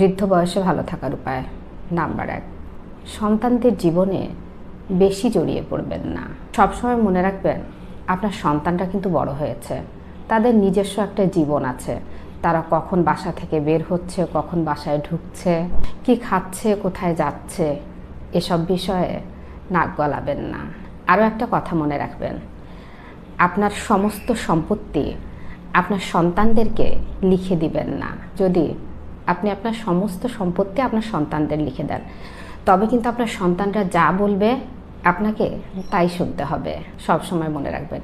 বৃদ্ধ বয়সে ভালো থাকার উপায় নাম্বার এক। সন্তানদের জীবনে বেশি জড়িয়ে পড়বেন না। সবসময় মনে রাখবেন, আপনার সন্তানটা কিন্তু বড় হয়েছে। তাদের নিজস্ব একটা জীবন আছে। তারা কখন বাসা থেকে বের হচ্ছে, কখন বাসায় ঢুকছে, কি খাচ্ছে, কোথায় যাচ্ছে, এসব বিষয়ে নাক গলাবেন না। আরও একটা কথা মনে রাখবেন, আপনার সমস্ত সম্পত্তি আপনার সন্তানদেরকে লিখে দিবেন না। যদি আপনি আপনার সমস্ত সম্পত্তি আপনার সন্তানদের লিখে দেন। তবে কিন্তু আপনার সন্তানরা যা বলবে আপনাকে তাই শুনতে হবে। সব সময় মনে রাখবেন,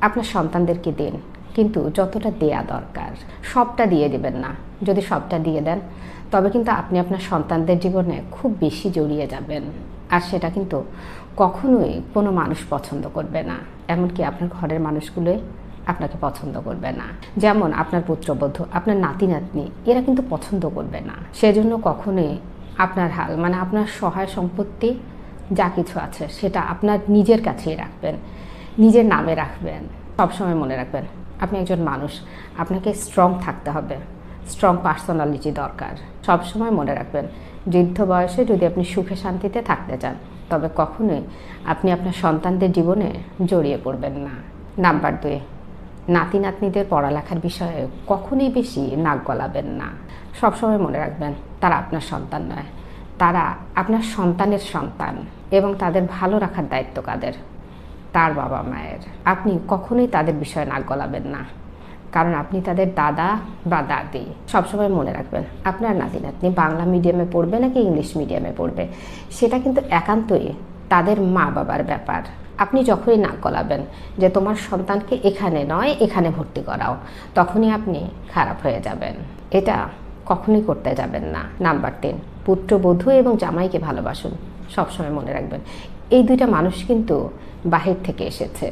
আপনার সন্তানদেরকে দিন? কিন্তু যতটা দেয়া দরকার, সবটা দিয়ে দেবেন না। যদি সবটা দিয়ে দেন, তবে কিন্তু আপনি আপনার সন্তানদের জীবনে খুব বেশি জড়িয়ে যাবেন। আর সেটা কিন্তু কখনোই কোনো মানুষ পছন্দ করবে না। এমনকি আপনার ঘরের মানুষগুলোই আপনাকে পছন্দ করবে না। যেমন আপনার পুত্রবধূ, আপনার নাতি নাতনি এরা কিন্তু পছন্দ করবে না। সেজন্য কখনোই আপনার হাল মানে আপনার সহায় সম্পত্তি যা কিছু আছে, সেটা আপনার নিজের কাছেই রাখবেন, নিজের নামে রাখবেন। সবসময় মনে রাখবেন, আপনি একজন মানুষ, আপনাকে স্ট্রং থাকতে হবে স্ট্রং পার্সোনালিটি দরকার। সবসময় মনে রাখবেন, বৃদ্ধ বয়সে যদি আপনি সুখে শান্তিতে থাকতে চান, তবে কখনোই আপনি আপনার সন্তানদের জীবনে জড়িয়ে পড়বেন না। নাম্বার দুই নাতি নাতনিদের পড়ালেখার বিষয়ে কখনোই বেশি নাক গলাবেন না। সবসময় মনে রাখবেন, তারা আপনার সন্তান নয়। তারা আপনার সন্তানের সন্তান এবং তাদের ভালো রাখার দায়িত্ব কাদের? তার বাবা মায়ের। আপনি কখনোই তাদের বিষয়ে নাক গলাবেন না। কারণ আপনি তাদের দাদা বা দাদি। সবসময় মনে রাখবেন, আপনার নাতি নাতনি বাংলা মিডিয়ামে পড়বে নাকি ইংলিশ মিডিয়ামে পড়বে? সেটা কিন্তু একান্তই তাদের মা বাবার ব্যাপার। আপনি যখনই নাক গলাবেন যে তোমার সন্তানকে এখানে নয়, এখানে ভর্তি করাও, তখনই আপনি খারাপ হয়ে যাবেন। এটা কখনোই করতে যাবেন না। নাম্বার তিন পুত্রবধূ এবং জামাইকে ভালোবাসুন। সবসময় মনে রাখবেন, এই দুইটা মানুষ কিন্তু বাহির থেকে এসেছে।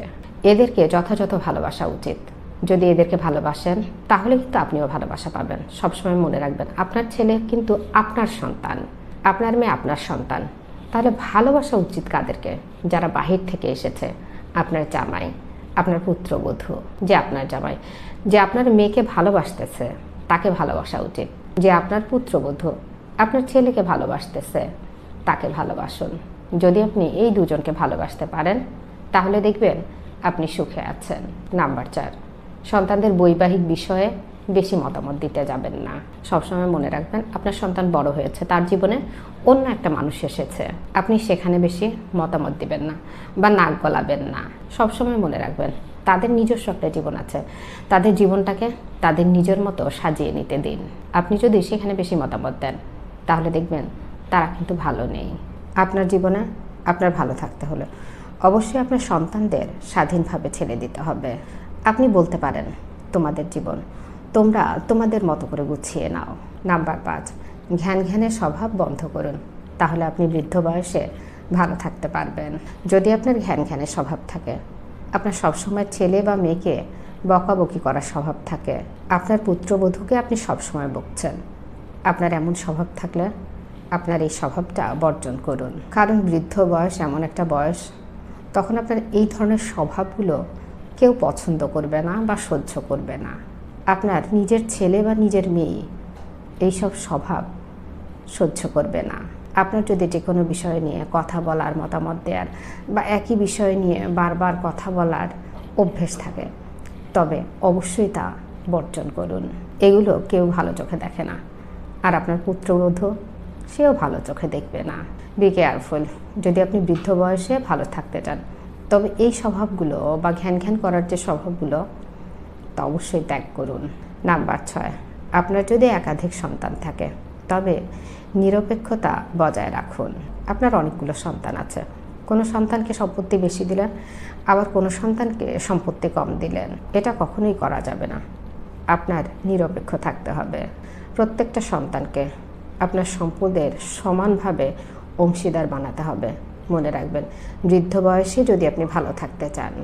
এদেরকে যথাযথ ভালোবাসা উচিত। যদি এদেরকে ভালোবাসেন, তাহলে কিন্তু আপনিও ভালোবাসা পাবেন। সবসময় মনে রাখবেন, আপনার ছেলে কিন্তু আপনার সন্তান, আপনার মেয়ে আপনার সন্তান। তাহলে ভালোবাসা উচিত কাদেরকে? যারা বাহির থেকে এসেছে। আপনার জামাই, আপনার পুত্রবধূ, যে আপনার জামাই, যে আপনার মেয়েকে ভালোবাসতেছে, তাকে ভালোবাসা উচিত। যে আপনার পুত্রবধূ, আপনার ছেলেকে ভালোবাসতেছে, তাকে ভালোবাসুন। যদি আপনি এই দুজনকে ভালোবাসতে পারেন, তাহলে দেখবেন আপনি সুখে আছেন। নাম্বার চার, সন্তানদের বৈবাহিক বিষয়ে বেশি মতামত দিতে যাবেন না। সবসময় মনে রাখবেন, আপনার সন্তান বড় হয়েছে, তার জীবনে অন্য একটা মানুষ এসেছে। আপনি সেখানে বেশি মতামত দিবেন না বা নাক গলাবেন না। সবসময় মনে রাখবেন, তাদের নিজস্ব একটা জীবন আছে। তাদের জীবনটাকে তাদের নিজের মতো সাজিয়ে নিতে দিন। আপনি যদি সেখানে বেশি মতামত দেন, তাহলে দেখবেন তারা কিন্তু ভালো নেই। আপনার জীবনে আপনার ভালো থাকতে হলে অবশ্যই আপনার সন্তানদের স্বাধীনভাবে ছেড়ে দিতে হবে। আপনি বলতে পারেন, তোমাদের জীবন তোমরা তোমাদের মতো করে গুছিয়ে নাও। নাম্বার পাঁচ, ঘ্যান ঘ্যানের স্বভাব বন্ধ করুন। তাহলে আপনি বৃদ্ধ বয়সে ভালো থাকতে পারবেন। যদি আপনার ঘ্যান ঘ্যানের স্বভাব থাকে, আপনার সবসময় ছেলে বা মেয়েকে বকাবকি করার স্বভাব থাকে। আপনার পুত্রবধূকে আপনি সবসময় বকছেন। আপনার এমন স্বভাব থাকলে আপনার এই স্বভাবটা বর্জন করুন। কারণ বৃদ্ধ বয়স এমন একটা বয়স, তখন আপনার এই ধরনের স্বভাবগুলো কেউ পছন্দ করবে না বা সহ্য করবে না। আপনার নিজের ছেলে বা নিজের মেয়ে, এইসব স্বভাব সহ্য করবে না। আপনার যদি যে কোনো বিষয় নিয়ে কথা বলার মতামত দেওয়ার বা একই বিষয় নিয়ে বারবার কথা বলার অভ্যেস থাকে, তবে অবশ্যই তা বর্জন করুন। এগুলো কেউ ভালো চোখে দেখে না। আর আপনার পুত্রবধূ, সেও ভালো চোখে দেখবে না। বি কেয়ারফুল যদি আপনি বৃদ্ধ বয়সে ভালো থাকতে চান, তবে এই স্বভাবগুলো বা ঘ্যান ঘ্যান করার যে স্বভাবগুলো তা অবশ্যই ত্যাগ করুন। নাম্বার ছয়, আপনার যদি একাধিক সন্তান থাকে, তবে নিরপেক্ষতা বজায় রাখুন। আপনার অনেকগুলো সন্তান আছে। কোনো সন্তানকে সম্পত্তি বেশি দিলেন, আবার কোনো সন্তানকে সম্পত্তি কম দিলেন। এটা কখনোই করা যাবে না। আপনার নিরপেক্ষ থাকতে হবে। প্রত্যেকটা সন্তানকে আপনার সম্পদের সমানভাবে অংশীদার বানাতে হবে। মনে রাখবেন, বৃদ্ধ বয়সে যদি আপনি ভালো থাকতে চান,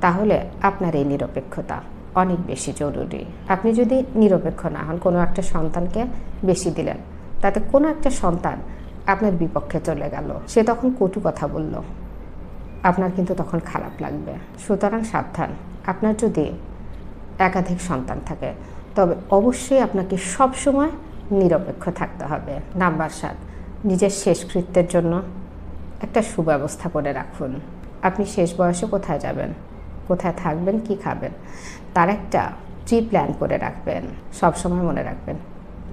তাহলে আপনার এই নিরপেক্ষতা অনেক বেশি জরুরি। আপনি যদি নিরপেক্ষ না হন, কোনো একটা সন্তানকে বেশি দিলেন, তাতে কোনো একটা সন্তান আপনার বিপক্ষে চলে গেল। সে তখন কটু কথা বলল, আপনার কিন্তু তখন খারাপ লাগবে। সুতরাং সাবধান। আপনার যদি একাধিক সন্তান থাকে, তবে অবশ্যই আপনাকে সবসময় নিরপেক্ষ থাকতে হবে। নাম্বার সাত, নিজের শেষকৃত্যের জন্য একটা সুব্যবস্থা করে রাখুন। আপনি শেষ বয়সে কোথায় যাবেন? কোথায় থাকবেন, কি খাবেন, তার একটা প্রি প্ল্যান করে রাখবেন। সবসময় মনে রাখবেন,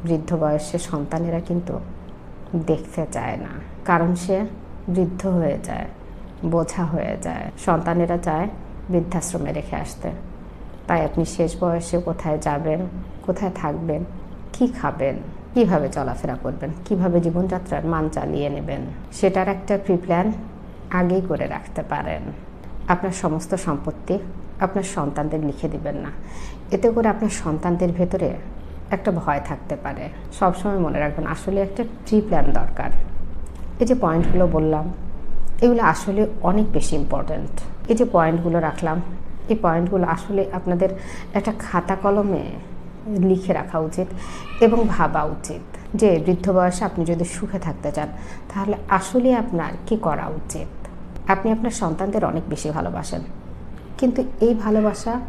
বৃদ্ধ বয়সে সন্তানেরা কিন্তু দেখতে চায় না। কারণ সে বৃদ্ধ হয়ে যায়, বোঝা হয়ে যায়। সন্তানেরা চায় বৃদ্ধাশ্রমে রেখে আসতে। তাই আপনি শেষ বয়সে কোথায় যাবেন, কোথায় থাকবেন, কি খাবেন, কীভাবে চলাফেরা করবেন, কীভাবে জীবনযাত্রার মান চালিয়ে নেবেন, সেটার একটা প্রি প্ল্যান আগেই করে রাখতে পারেন। আপনার সমস্ত সম্পত্তি আপনার সন্তানদের লিখে দিবেন না। এতে করে আপনার সন্তানদের ভেতরে একটা ভয় থাকতে পারে। সবসময় মনে রাখবেন, আসলে একটা প্রি প্ল্যান দরকার। এই যে পয়েন্টগুলো বললাম, এগুলো আসলে অনেক বেশি ইম্পর্ট্যান্ট এই যে পয়েন্টগুলো রাখলাম, এই পয়েন্টগুলো আসলে আপনাদের একটা খাতা কলমে লিখে রাখা উচিত এবং ভাবা উচিত যে বৃদ্ধ বয়সে আপনি যদি সুখে থাকতে চান, তাহলে আসলে আপনার কি করা উচিত? আপনি আপনার সন্তানদের অনেক বেশি ভালোবাসেন। কিন্তু এই ভালোবাসা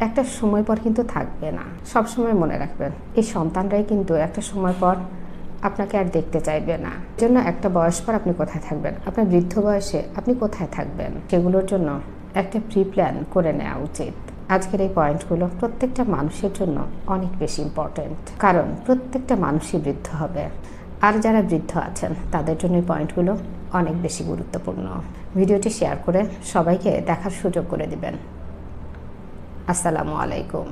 একটা সময় পর কিন্তু থাকবে না। সব সময় মনে রাখবেন, এই সন্তানরাই কিন্তু একটা সময় পর আপনাকে আর দেখতে চাইবে না। জন্য একটা বয়স পর আপনি কোথায় থাকবেন? আপনার বৃদ্ধ বয়সে আপনি কোথায় থাকবেন? সেগুলোর জন্য একটা প্রি প্ল্যান করে নেওয়া উচিত। আজকের এই পয়েন্টগুলো প্রত্যেকটা মানুষের জন্য অনেক বেশি ইম্পর্টেন্ট। কারণ প্রত্যেকটা মানুষই বৃদ্ধ হবে। আর যারা বৃদ্ধ আছেন, তাদের জন্য এই পয়েন্টগুলো অনেক বেশি গুরুত্বপূর্ণ। ভিডিওটি শেয়ার করে সবাইকে দেখার সুযোগ করে দিবেন। আসসালামু আলাইকুম।